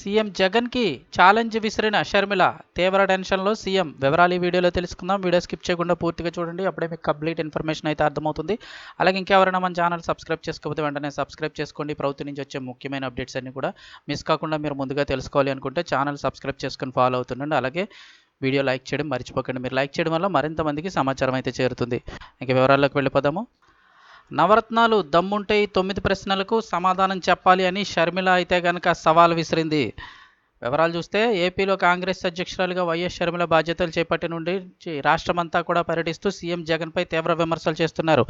CM జగన్కి challenge విసిరిన షర్మిల తీవ్ర టెన్షన్లో సీఎం వివరాలు ఈ వీడియోలో తెలుసుకుందాం. వీడియో స్కిప్ చేయకుండా పూర్తిగా చూడండి. అప్పుడే మీకు కంప్లీట్ ఇన్ఫర్మేషన్ అయితే అర్థమవుతుంది. అలాగే ఇంకెవరైనా మన ఛానల్ సబ్స్క్రైబ్ చేసుకోకపోతే వెంటనే సబ్స్క్రైబ్ చేసుకోండి. ప్రభుత్వం నుంచి వచ్చే ముఖ్యమైన అప్డేట్స్ అన్ని కూడా మిస్ కాకుండా మీరు ముందుగా తెలుసుకోవాలి అనుకుంటే ఛానల్ సబ్స్క్రైబ్ చేసుకొని ఫాలో అవుతుండండి. అలాగే వీడియో లైక్ చేయడం మర్చిపోకండి. మీరు లైక్ చేయడం వల్ల మరింత మందికి సమాచారం అయితే చేరుతుంది. ఇంకా వివరాల్లోకి వెళ్ళిపోదాము. నవరత్నాలు దమ్ముంటే ఈ తొమ్మిది ప్రశ్నలకు సమాధానం చెప్పాలి అని షర్మిల అయితే గనక సవాల్ విసిరింది. వివరాలు చూస్తే ఏపీలో కాంగ్రెస్ అధ్యక్షురాలుగా వైఎస్ షర్మిల బాధ్యతలు చేపట్టి నుండి రాష్ట్రమంతా కూడా పర్యటిస్తూ సీఎం జగన్పై తీవ్ర విమర్శలు చేస్తున్నారు.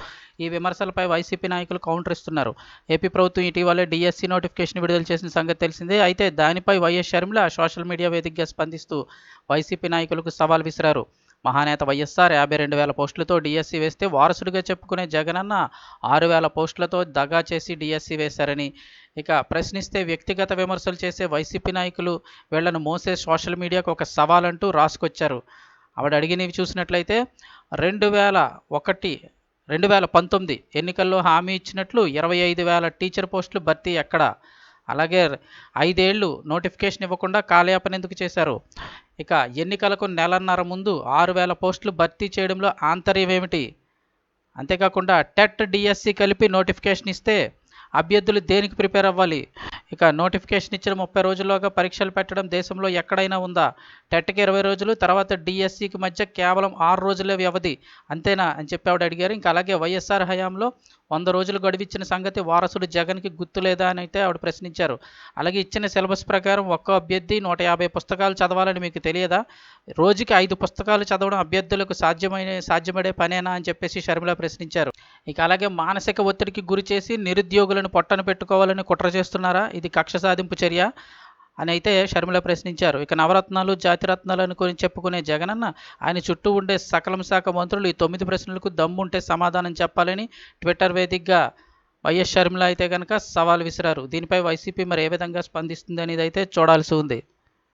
ఈ విమర్శలపై వైసీపీ నాయకులు కౌంటర్ ఇస్తున్నారు. ఏపీ ప్రభుత్వం ఇటీవలే డిఎస్సీ నోటిఫికేషన్ విడుదల చేసిన సంగతి తెలిసిందే. అయితే దానిపై వైఎస్ షర్మిల సోషల్ మీడియా వేదికగా స్పందిస్తూ వైసీపీ నాయకులకు సవాల్ విసిరారు. మహానేత వైఎస్ఆర్ యాభై రెండు వేల పోస్టులతో డిఎస్సి వేస్తే వారసుడిగా చెప్పుకునే జగనన్న ఆరు వేల పోస్టులతో దగా చేసి డిఎస్సి వేశారని. ఇక ప్రశ్నిస్తే వ్యక్తిగత విమర్శలు చేసే వైసీపీ నాయకులు వీళ్ళను మోసే సోషల్ మీడియాకు ఒక సవాల్ అంటూ రాసుకొచ్చారు. ఆవిడ అడిగినవి చూసినట్లయితే రెండు వేల ఒకటి రెండు వేల పంతొమ్మిది ఎన్నికల్లో హామీ ఇచ్చినట్లు ఇరవై ఐదు వేల టీచర్ పోస్టులు భర్తీ ఎక్కడ? అలాగే ఐదేళ్ళు నోటిఫికేషన్ ఇవ్వకుండా కాలయాపన ఎందుకు చేశారు? ఇక ఎన్నికలకు నెలన్నర ముందు ఆరు వేల పోస్టులు భర్తీ చేయడంలో ఆంతర్యం ఏమిటి? అంతేకాకుండా టెట్ డిఎస్సి కలిపి నోటిఫికేషన్ ఇస్తే అభ్యర్థులు దేనికి ప్రిపేర్ అవ్వాలి? ఇక నోటిఫికేషన్ ఇచ్చిన ముప్పై రోజుల్లోగా పరీక్షలు పెట్టడం దేశంలో ఎక్కడైనా ఉందా? టెట్కి ఇరవై రోజులు తర్వాత డిఎస్సికి మధ్య కేవలం ఆరు రోజులే వ్యవధి. అంతేనా? అని చెప్పి ఆవిడ అడిగారు. ఇంకా అలాగే వైఎస్ఆర్ హయాంలో వంద రోజులు గడివిచ్చిన సంగతి వారసుడు జగన్కి గుర్తులేదా అని అయితే ఆవిడ ప్రశ్నించారు. అలాగే ఇచ్చిన సిలబస్ ప్రకారం ఒక్కో అభ్యర్థి నూట యాభై పుస్తకాలు చదవాలని మీకు తెలియదా? రోజుకి ఐదు పుస్తకాలు చదవడం అభ్యర్థులకు సాధ్యమైన సాధ్యపడే పనేనా? అని చెప్పేసి షర్మిల ప్రశ్నించారు. ఇక అలాగే మానసిక ఒత్తిడికి గురి చేసి నిరుద్యోగులను పొట్టను పెట్టుకోవాలని కుట్ర చేస్తున్నారా? ఇది కక్ష సాధింపు చర్య అని అయితే షర్మిల ప్రశ్నించారు. ఇక నవరత్నాలు జాతిరత్నాలు అనుకుని చెప్పుకునే జగనన్న ఆయన చుట్టూ ఉండే సకలం శాఖ మంత్రులు ఈ తొమ్మిది ప్రశ్నలకు దమ్ముంటే సమాధానం చెప్పాలని ట్విట్టర్ వేదికగా వైఎస్ షర్మిల అయితే కనుక సవాల్ విసిరారు. దీనిపై వైసీపీ మరి ఏ విధంగా స్పందిస్తుంది అనేది అయితే చూడాల్సి ఉంది.